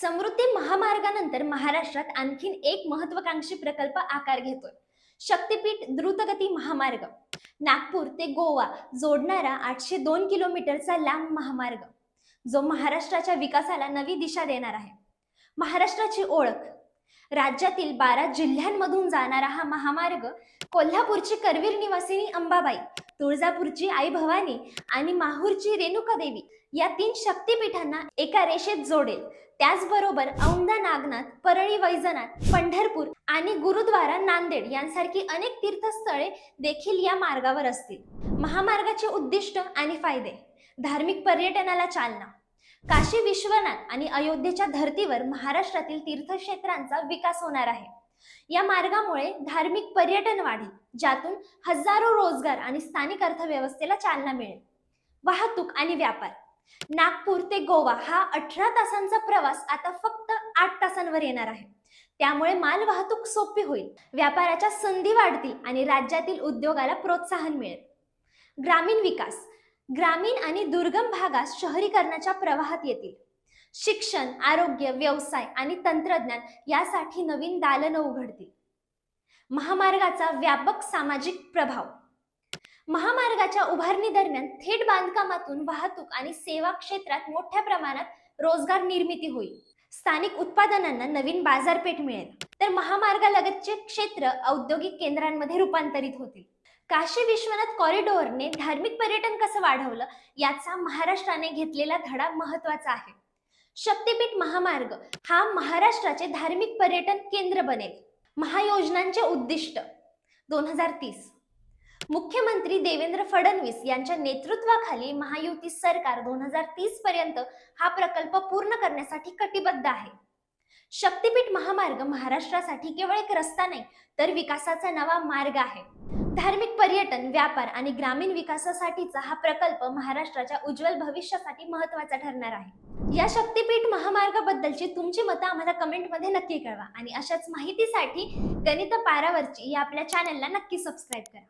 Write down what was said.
समृद्धी महामार्गानंतर महाराष्ट्रात आणखीन एक महत्वाकांक्षी प्रकल्प आकार घेतोय. शक्तीपीठ द्रुतगती महामार्ग. नागपूर ते गोवा जोडणारा आठशे दोन किलोमीटरचा लांब महामार्ग. जो महाराष्ट्राच्या विकासाला नवी दिशा देणार आहे. महाराष्ट्राची ओळख. राज्यातील बारा जिल्ह्यांमधून जाणारा हा महामार्ग कोल्हापूरची करवीर निवासिनी अंबाबाई तुळजापूरची आई भवानी आणि माहूरची रेणुका देवी या तीन शक्तीपीठांना एका रेषेत जोडेल. त्याचबरोबर औंदा नागनाथ परळी वैजनाथ पंढरपूर आणि गुरुद्वारा नांदेड यांसारखी अनेक तीर्थस्थळे देखील या मार्गावर असतील. महामार्गाचे उद्दिष्ट आणि फायदे. धार्मिक पर्यटनाला चालना. काशी विश्वनाथ आणि अयोध्येच्या धर्तीवर महाराष्ट्रातील तीर्थक्षेत्रांचा विकास होणार आहे. या मार्गामुळे धार्मिक पर्यटन वाढेल ज्यातून हजारो रोजगार आणि स्थानिक अर्थव्यवस्थेला चालना मिळेल. वाहतूक आणि व्यापार. नागपूर ते गोवा हा अठरा तासांचा प्रवास आता फक्त आठ तासांवर येणार आहे. त्यामुळे माल वाहतूक सोपी होईल व्यापाराच्या संधी वाढतील आणि राज्यातील उद्योगाला प्रोत्साहन मिळेल. ग्रामीण विकास. ग्रामीण आणि दुर्गम भागात शहरीकरणाच्या प्रवाहात येतील. शिक्षण आरोग्य व्यवसाय आणि तंत्रज्ञान यासाठी नवीन दालनं उघडतील. महामार्गाचा व्यापक सामाजिक प्रभाव. महामार्गाच्या उभारणी दरम्यान थेट बांधकामातून वाहतूक आणि सेवा क्षेत्रात मोठ्या प्रमाणात रोजगार निर्मिती होईल. स्थानिक उत्पादनांना नवीन बाजारपेठ मिळेल. तर महामार्गालगतचे क्षेत्र औद्योगिक केंद्रांमध्ये रूपांतरित होतील. काशी विश्वनाथ कॉरिडॉरने धार्मिक पर्यटन कसं वाढवलं याचा महाराष्ट्राने घेतलेला धडा महत्त्वाचा आहे. शक्तीपीठ महामार्ग हा महाराष्ट्राचे धार्मिक पर्यटन केंद्र बनेल. महायोजनांचे उद्दिष्ट. दोन हजार तीस. मुख्यमंत्री देवेंद्र फडणवीस यांच्या नेतृत्वाखाली महायुती सरकार दोन हजार तीस पर्यंत हा प्रकल्प पूर्ण करण्यासाठी कटिबद्ध आहे. शक्तीपीठ महामार्ग महाराष्ट्रासाठी केवळ एक रस्ता नाही तर विकासाचा नवा मार्ग आहे. धार्मिक पर्यटन व्यापार आणि ग्रामीण विकासासाठीचा हा प्रकल्प महाराष्ट्राच्या उज्ज्वल भविष्यासाठी महत्त्वाचा ठरणार आहे. या शक्तीपीठ महामार्गाबद्दलची तुमची मतं आम्हाला कमेंटमध्ये नक्की कळवा आणि अशाच माहितीसाठी गणित पारावरची या आपल्या चॅनलला नक्की सबस्क्राईब करा.